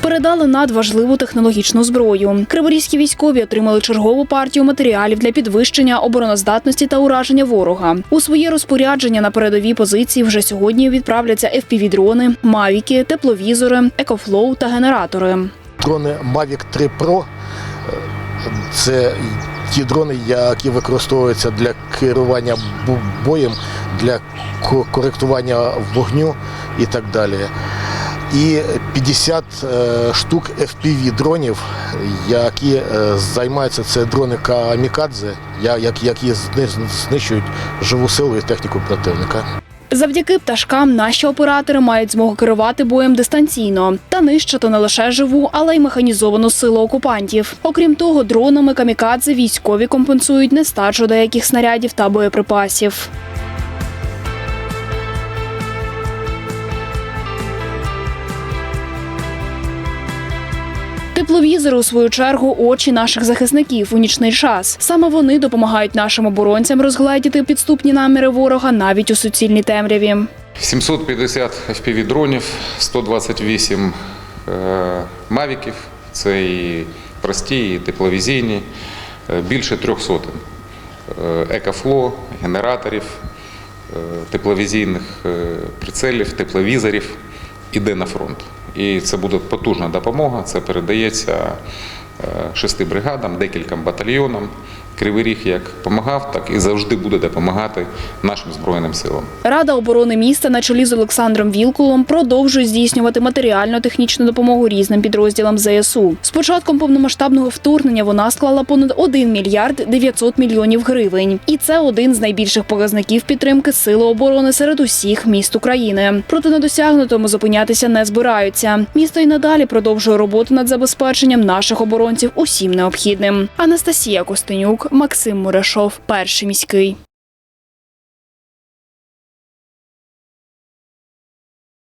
передали надважливу технологічну зброю. Криворізькі військові отримали чергову партію матеріалів для підвищення обороноздатності та ураження ворога. У своє розпорядження на передові позиції вже сьогодні відправляться FPV-дрони, мавіки, тепловізори, екофлоу та генератори. Дрони Mavic 3 Pro це ті дрони, які використовуються для керування боєм, для ко- коректування вогню і так далі. І 50 е, штук FPV дронів, які е, займаються це дрони Камікадзе, як- які знищують живу силу і техніку противника. Завдяки пташкам наші оператори мають змогу керувати боєм дистанційно та нищити не лише живу, але й механізовану силу окупантів. Окрім того, дронами камікадзе військові компенсують нестачу деяких снарядів та боєприпасів. Тепловізори, у свою чергу, очі наших захисників у нічний час. Саме вони допомагають нашим оборонцям розгледіти підступні наміри ворога навіть у суцільній темряві. 750 FPV-дронів, 128 е, мавіків, це і прості, і тепловізійні, е, більше трьох сотень. Е, Екофло, генераторів, е, тепловізійних прицелів, тепловізорів іде на фронт. І це буде потужна допомога. Це передається е, шести бригадам, декільком батальйонам. Кривий Ріг як допомагав, так і завжди буде допомагати нашим Збройним силам. Рада оборони міста на чолі з Олександром Вілкулом продовжує здійснювати матеріально-технічну допомогу різним підрозділам ЗСУ. З початком повномасштабного вторгнення вона склала понад 1 мільярд 900 мільйонів гривень. І це один з найбільших показників підтримки сили оборони серед усіх міст України. Проте на досягнутому зупинятися не збираються. Місто й надалі продовжує роботу над забезпеченням наших оборонців усім необхідним. Анастасія Костенюк, Максим Мурашов, перший міський.